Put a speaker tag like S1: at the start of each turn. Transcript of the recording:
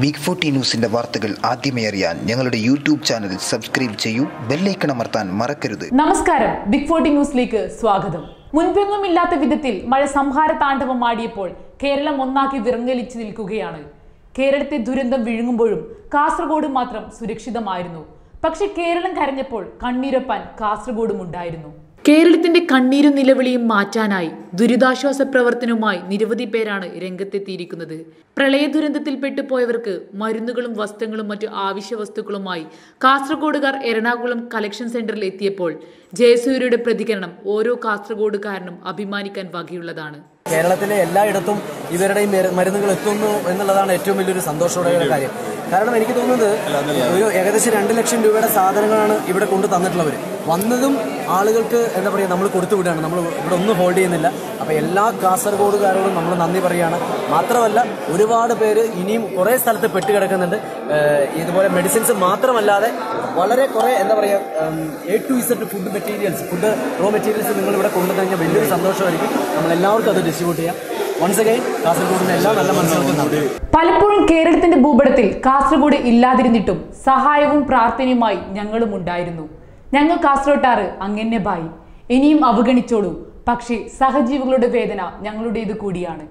S1: Big forty ന്യൂസിന്റെ വാർത്തകൾ ആദ്യമേ അറിയാൻ ഞങ്ങളുടെ യൂട്യൂബ് ചാനൽ സബ്സ്ക്രൈബ് ചെയ്യൂ. ബെല്ലൈക്കൺ അമർത്താൻ മറക്കരുത്.
S2: നമസ്കാരം. ബിഗ് ഫോർട്ടി ന്യൂസിലേക്ക് സ്വാഗതം. മുൻപെങ്ങുമില്ലാത്ത വിധത്തിൽ മഴ സംഹാര താണ്ഡവം ആടിയപ്പോൾ കേരളം ഒന്നാക്കി വിറങ്ങലിച്ചു നിൽക്കുകയാണ്. കേരളത്തെ ദുരന്തം വിഴുങ്ങുമ്പോഴും കാസർഗോഡ് മാത്രം സുരക്ഷിതമായിരുന്നു. പക്ഷെ കേരളം കരഞ്ഞപ്പോൾ കണ്ണീരൊപ്പാൻ കാസർഗോഡും ഉണ്ടായിരുന്നു. കേരളത്തിന്റെ കണ്ണീരും നിലവിളിയും മാറ്റാനായി ദുരിതാശ്വാസ പ്രവർത്തനവുമായി നിരവധി പേരാണ് രംഗത്തെത്തിയിരിക്കുന്നത്. പ്രളയ ദുരന്തത്തിൽപ്പെട്ടു പോയവർക്ക് മരുന്നുകളും വസ്ത്രങ്ങളും മറ്റു ആവശ്യ വസ്തുക്കളുമായി കാസർഗോഡുകാർ എറണാകുളം കളക്ഷൻ സെന്ററിൽ എത്തിയപ്പോൾ ജയസൂര്യയുടെ പ്രതികരണം ഓരോ കാസർഗോഡുകാരനും അഭിമാനിക്കാൻ വകയുള്ളതാണ്.
S3: കേരളത്തിലെ എല്ലായിടത്തും ഇവരുടെയും മരു- മരുന്നുകൾ എത്തുന്നു എന്നുള്ളതാണ് ഏറ്റവും വലിയൊരു സന്തോഷമുള്ള കാര്യം. കാരണം എനിക്ക് തോന്നുന്നത് ഒരു ഏകദേശം രണ്ട് ലക്ഷം രൂപയുടെ സാധനങ്ങളാണ് ഇവിടെ കൊണ്ടു തന്നിട്ടുള്ളവർ വന്നതും ആളുകൾക്ക് എന്താ പറയുക നമ്മൾ കൊടുത്തു വിടുകയാണ്. നമ്മൾ ഇവിടെ ഒന്നും ഹോൾഡ് ചെയ്യുന്നില്ല. അപ്പോൾ എല്ലാ കാസർഗോഡുകാരോടും നമ്മൾ നന്ദി പറയുകയാണ്. മാത്രമല്ല ഒരുപാട് പേര് ഇനിയും കുറേ സ്ഥലത്ത് പെട്ട് കിടക്കുന്നുണ്ട്. ഇതുപോലെ മെഡിസിൻസ് മാത്രമല്ലാതെ വളരെ കുറേ എന്താ പറയുക A to Z food materials food raw materials നിങ്ങൾ ഇവിടെ കൊണ്ടുവന്നു വലിയൊരു സന്തോഷമായിരിക്കും. നമ്മൾ എല്ലാവർക്കും അത് ഡിസ്ട്രിബ്യൂട്ട് ചെയ്യാം. വൺസ് എല്ലാ നല്ല
S2: പലപ്പോഴും കേരളത്തിന്റെ ഭൂപടത്തിൽ കാസർഗോഡ് ഇല്ലാതിരുന്നിട്ടും സഹായവും പ്രാർത്ഥനയുമായി ഞങ്ങളും ഉണ്ടായിരുന്നു. ഞങ്ങൾ കാസർഗോട്ടാറ്. അങ്ങനെ ബായി. ഇനിയും അവഗണിച്ചോളൂ. പക്ഷേ സഹജീവികളുടെ വേദന ഞങ്ങളുടേത് കൂടിയാണ്.